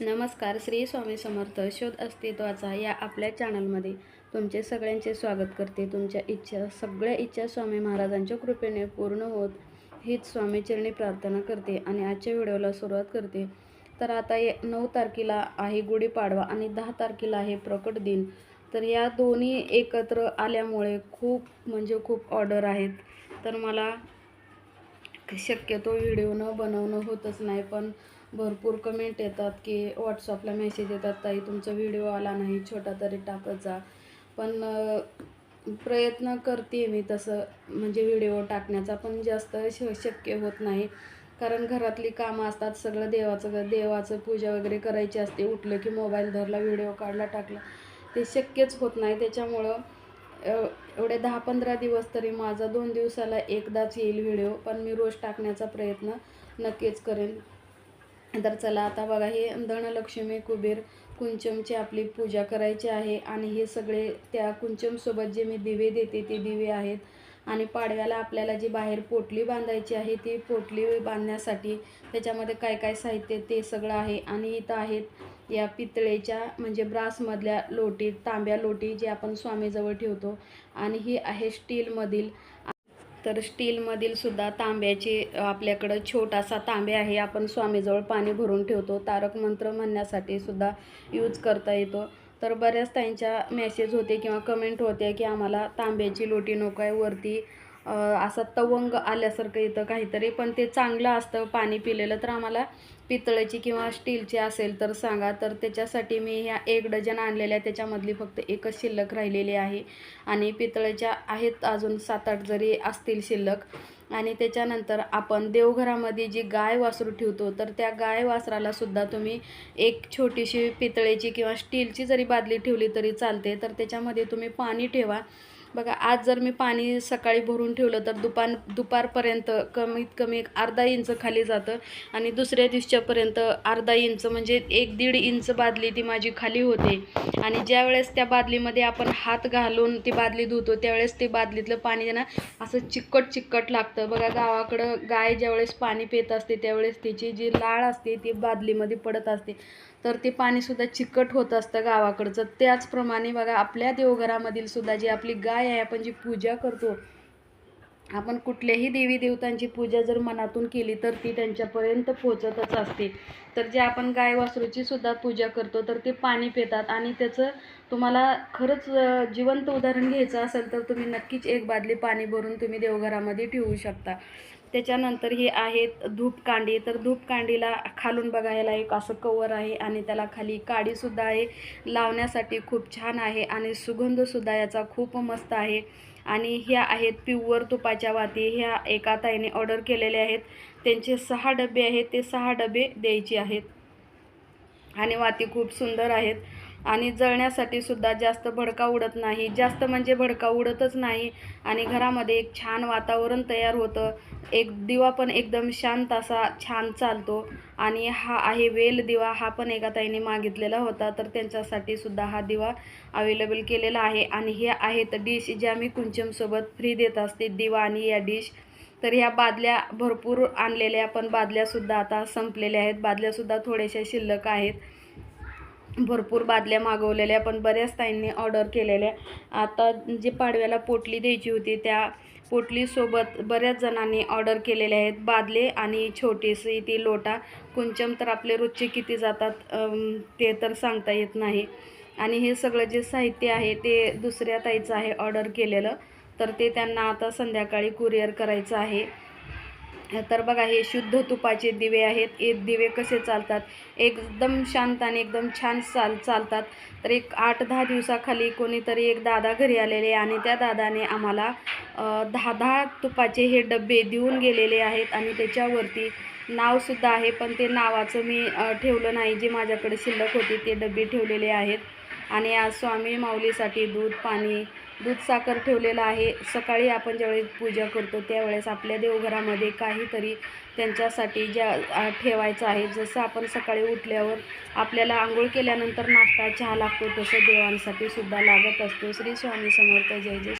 नमस्कार श्री स्वामी समर्थ शोध अस्तित्वाचा या आपल्या चॅनलमध्ये तुमचे सगळ्यांचे स्वागत करते. तुमच्या इच्छा सगळ्या इच्छा स्वामी महाराजांच्या कृपेने पूर्ण होत हीच स्वामी चरणी प्रार्थना करते आणि आजच्या व्हिडिओला सुरुवात करते. तर आता ये नऊ तारखेला आहे गुढीपाडवा आणि दहा तारखेला आहे प्रकट दिन. तर या दोन्ही एकत्र आल्यामुळे खूप म्हणजे खूप ऑर्डर आहेत. तर मला शक्यतो व्हिडिओ न बनवणं होतच नाही पण भरपूर कमेंट येतात की व्हॉट्सअपला मेसेज येतात ताई तुमचा व्हिडिओ आला नाही छोटा तरी टाकत जा. पण प्रयत्न करते मी तसं म्हणजे व्हिडिओ टाकण्याचा पण जास्त श शक्य होत नाही. कारण घरातली कामं असतात सगळं देवाचं देवाचं पूजा वगैरे करायची असते. उठलं की मोबाईल धरला व्हिडिओ काढला टाकला. ते शक्यच होत नाही. त्याच्यामुळं एव- एवढे दहा पंधरा दिवस तरी माझा दोन दिवसाला एकदाच येईल व्हिडिओ पण मी रोज टाकण्याचा प्रयत्न नक्कीच करेन. तर चला आता बघा हे धनलक्ष्मी कुबेर कुंचमची आपली पूजा करायची आहे आणि हे सगळे त्या कुंचमसोबत जे मी दिवे देते ते दिवे आहेत. आणि पाडव्याला आपल्याला जी बाहेर पोटली बांधायची आहे ती पोटली बांधण्यासाठी त्याच्यामध्ये काय काय साहित्य ते सगळं आहे. आणि इथं आहेत या पितळेच्या म्हणजे ब्रासमधल्या लोटी तांब्या लोटी जे आपण स्वामीजवळ ठेवतो. आणि ही आहे स्टीलमधील तर स्टीलमधील सुद्धा तांब्याची आपल्याकडं छोटासा तांबे आहे. आपण स्वामीजवळ पाणी भरून ठेवतो. तारक मंत्र म्हणण्यासाठी सुद्धा यूज करता येतो. तर बऱ्याच त्यांच्या मेसेज होते किंवा कमेंट होते की आम्हाला तांब्याची लोटी नको आहे वरती असं तवंग आल्यासारखं येतं काहीतरी पण ते चांगलं असतं पाणी पिलेलं. तर आम्हाला पितळेची किंवा स्टीलची असेल तर सांगा. तर त्याच्यासाठी मी ह्या एक डझन आणलेल्या त्याच्यामधली फक्त एकच शिल्लक राहिलेली आहे. आणि पितळेच्या आहेत अजून सात आठ जरी असतील शिल्लक. आणि त्याच्यानंतर आपण देवघरामध्ये जी गाय वासरू ठेवतो तर त्या गाय वासरालासुद्धा तुम्ही एक छोटीशी पितळेची किंवा स्टीलची जरी बादली ठेवली तरी चालते. तर त्याच्यामध्ये तुम्ही पाणी ठेवा. बघा आज जर मी पाणी सकाळी भरून ठेवलं तर दुपार दुपारपर्यंत कमीत कमी एक अर्धा इंच खाली जातं आणि दुसऱ्या दिवसच्यापर्यंत अर्धा इंच म्हणजे एक दीड इंच बादली ती माझी खाली होते. आणि ज्यावेळेस त्या बादलीमध्ये आपण हात घालून ती बादली धुतो त्यावेळेस ते बादलीतलं पाणी ना असं चिकट चिकट लागतं. बघा गावाकडं गाय ज्यावेळेस पाणी पित असते त्यावेळेस तिची जी लाळ असते ती बादलीमध्ये पडत असते. तर ते पाणीसुद्धा चिकट होत असतं गावाकडचं. त्याचप्रमाणे बघा आपल्या देवघरामधील सुद्धा जी आपली गाय आहे आपण जी पूजा करतो आपण कुठल्याही देवी देवतांची पूजा जर मनातून केली तर ती त्यांच्यापर्यंत पोचतच असते. तर जे आपण गाय वासरूची सुद्धा पूजा करतो तर ते पाणी पितात आणि त्याचं तुम्हाला खरंच जिवंत उदाहरण घ्यायचं असेल तर तुम्ही नक्कीच एक बादली पाणी भरून तुम्ही देवघरामध्ये ठेवू शकता. त्याच्यानंतर हे आहेत धूपकांडी. तर धूपकांडीला खालून बघायला एक असं कवर आहे आणि त्याला खाली काडीसुद्धा आहे. लावण्यासाठी खूप छान आहे आणि सुगंधसुद्धा याचा खूप मस्त आहे. आणि ह्या आहेत प्युअर तुपाच्या वाती. ह्या एका ताईने ऑर्डर केलेल्या आहेत. त्यांचे सहा डबे आहेत. ते सहा डबे द्यायचे आहेत. आणि वाती खूप सुंदर आहेत. आणि जळण्यासाठी सुद्धा जास्त भडका उडत नाही. जास्त म्हणजे भडका उडतच नाही आणि घरामध्ये एक छान वातावरण तयार होतं. एक दिवा पण एकदम शांत असा छान चालतो. आणि हा आहे वेल दिवा हा पण एका ताईने मागितलेला होता. तर त्यांच्यासाठी सुद्धा हा दिवा अवेलेबल केलेला आहे. आणि हे आहेत डिश ज्या मी कुंचमसोबत फ्री देत असते. दिवा आणि या डिश तर ह्या बादल्या भरपूर आणलेल्या पण बादल्यासुद्धा आता संपलेल्या आहेत. बादल्यासुद्धा थोड्याशा शिल्लक आहेत. भरपूर बादल्या मागवलेल्या पण बऱ्याच ताईंनी ऑर्डर केलेल्या. आता जे पाडव्याला पोटली द्यायची होती त्या पोटलीसोबत बऱ्याच जणांनी ऑर्डर केलेल्या आहेत. बादले आणि छोटीशी ती लोटा. कुंचम तर आपले रोजचे किती जातात ते तर सांगता येत नाही. आणि हे सगळं जे साहित्य आहे ते दुसऱ्या ताईचं आहे ऑर्डर केलेलं. तर ते त्यांना आता संध्याकाळी कुरिअर करायचं आहे. तर बघा हे शुद्ध तुपाचे दिवे आहेत. हे दिवे कसे चालतात? एकदम शांत आणि एकदम छान चाल चालतात. तर एक आठ दहा दिवसाखाली कोणीतरी एक दादा घरी आलेले आणि त्या दादाने आम्हाला दहा दहा तुपाचे हे डबे देऊन गेलेले आहेत आणि त्याच्यावरती नावसुद्धा आहे पण ते नावाचं मी ठेवलं नाही. जे माझ्याकडे शिल्लक होती ते डबे ठेवलेले आहेत. आणि आज स्वामी माऊलीसाठी दूध पाणी दूध साखर ठेवलेलं आहे. सकाळी आपण ज्यावेळेस पूजा करतो त्यावेळेस आपल्या देवघरामध्ये काहीतरी त्यांच्यासाठी ज्या ठेवायचं आहे. जसं आपण सकाळी उठल्यावर आपल्याला आंघोळ केल्यानंतर नाश्ता चहा लागतो तसं देवांसाठी सुद्धा लागत असतो. श्री स्वामी समर्थ जय जय